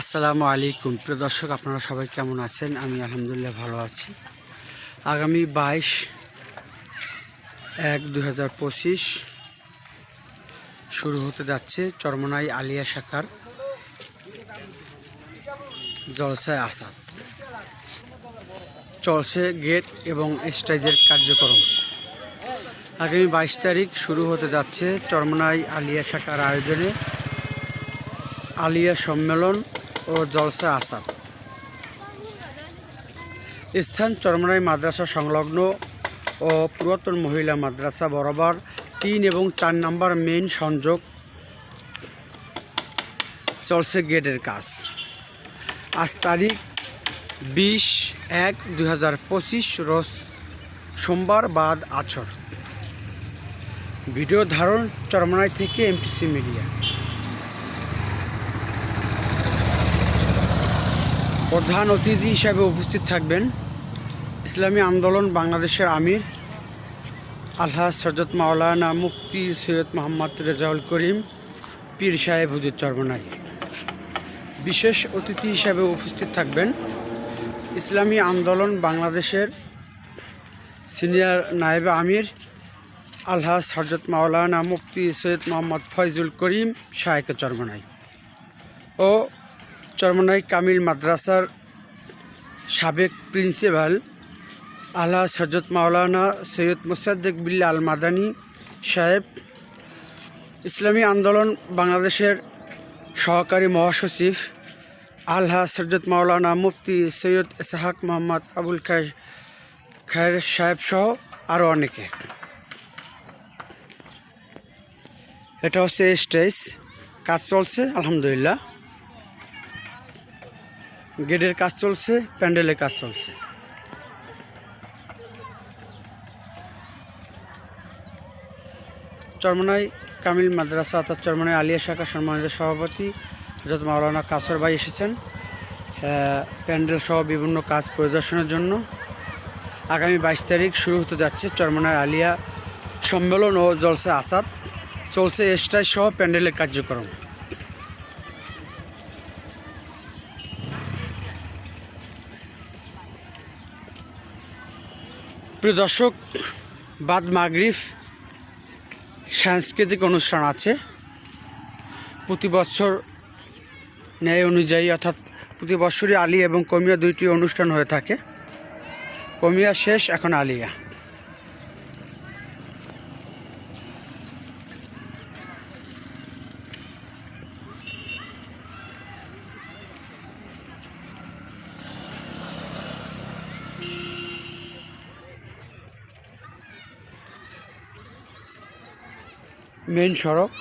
আসসালামু আলাইকুম। প্রিয় দর্শক, আপনারা সবাই কেমন আছেন? আমি আলহামদুলিল্লাহ ভালো আছি। আগামী বাইশ এক পঁচিশ শুরু হতে যাচ্ছে চরমনাই আলিয়া শাখার জলসায় আসাদ। চলছে গেট এবং স্টেজের কার্যক্রম। আগামী বাইশ তারিখ শুরু হতে যাচ্ছে চরমনাই আলিয়া শাখার আয়োজনে আলিয়া সম্মেলন ও জলসা আসাদ। স্থান চরমনাই মাদ্রাসা সংলগ্ন ও পুরাতন মহিলা মাদ্রাসা বরাবর তিন এবং চার নম্বর মেইন সংযোগ চলছে গেটের কাজ। আজ তারিখ বিশ এক দুই রোজ সোমবার বাদ আছর। ভিডিও ধারণ চরমনাই থেকে এমটিসি মিডিয়া। প্রধান অতিথি হিসাবে উপস্থিত থাকবেন ইসলামী আন্দোলন বাংলাদেশের আমির আলহাজ সরজত মাওলানা মুফতি সৈয়দ মোহাম্মদ রেজাউল করিম, পীর সাহেব হুজুর চরমনাই। বিশেষ অতিথি হিসাবে উপস্থিত থাকবেন ইসলামী আন্দোলন বাংলাদেশের সিনিয়র নায়েব আমির আলহাজ হরজত মাওলানা মুফতি সৈয়দ মোহাম্মদ ফয়জুল করিম শাহেক চরমনাই। ও চরমনাই কামিল মাদ্রাসার সাবেক প্রিন্সিপাল আল্লাহ সরজত মাওলানা সৈয়দ মুসাদ্দেক বিল্লা আল মাদানী সাহেব। ইসলামী আন্দোলন বাংলাদেশের সহকারী মহাসচিব আল্লাহ সরজত মাওলানা মুফতি সৈয়দ ইসাহাক মোহাম্মদ আবুল খায় খায়ের সাহেব সহ আরও অনেকে। এটা হচ্ছে স্টেজ, কাজ চলছে, আলহামদুলিল্লাহ। গেটের কাজ চলছে, প্যান্ডেলের কাজ চলছে। চরমনাই কামিল মাদ্রাসা অর্থাৎ চরমনাই আলিয়া শাখা সম্মানিত সভাপতি হজরত মাওলানা কাসর ভাই এসেছেন। প্যান্ডেল সহ বিভিন্ন কাজ পরিদর্শনের জন্য। আগামী বাইশ তারিখ শুরু হতে যাচ্ছে চরমনাই আলিয়া সম্মেলন ও জলসা আসাদ। চলছে স্টাইল সহ প্যান্ডেলের কার্যক্রম। প্রিয় দর্শক, বাদ মাগরিফ সাংস্কৃতিক অনুষ্ঠান আছে। প্রতি বছর ন্যায় অনুযায়ী অর্থাৎ প্রতি বছরই আলিয়া এবং কমিয়া দুইটি অনুষ্ঠান হয়ে থাকে। কমিয়া শেষ, এখন আলিয়া। মেন সড়ক।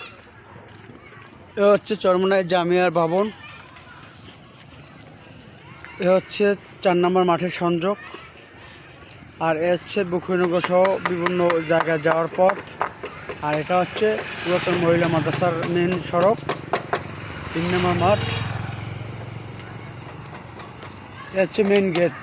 এ হচ্ছে চরমনাই জামিয়ার ভবন। এ হচ্ছে চার নম্বর মাঠের সংযোগ। আর এ হচ্ছে বখুনগর সহ বিভিন্ন জায়গায় যাওয়ার পথ। আর এটা হচ্ছে পুরাতন মহিলা মাদ্রাসার মেন সড়ক। তিন নম্বর মাঠ। এ হচ্ছে মেন গেট।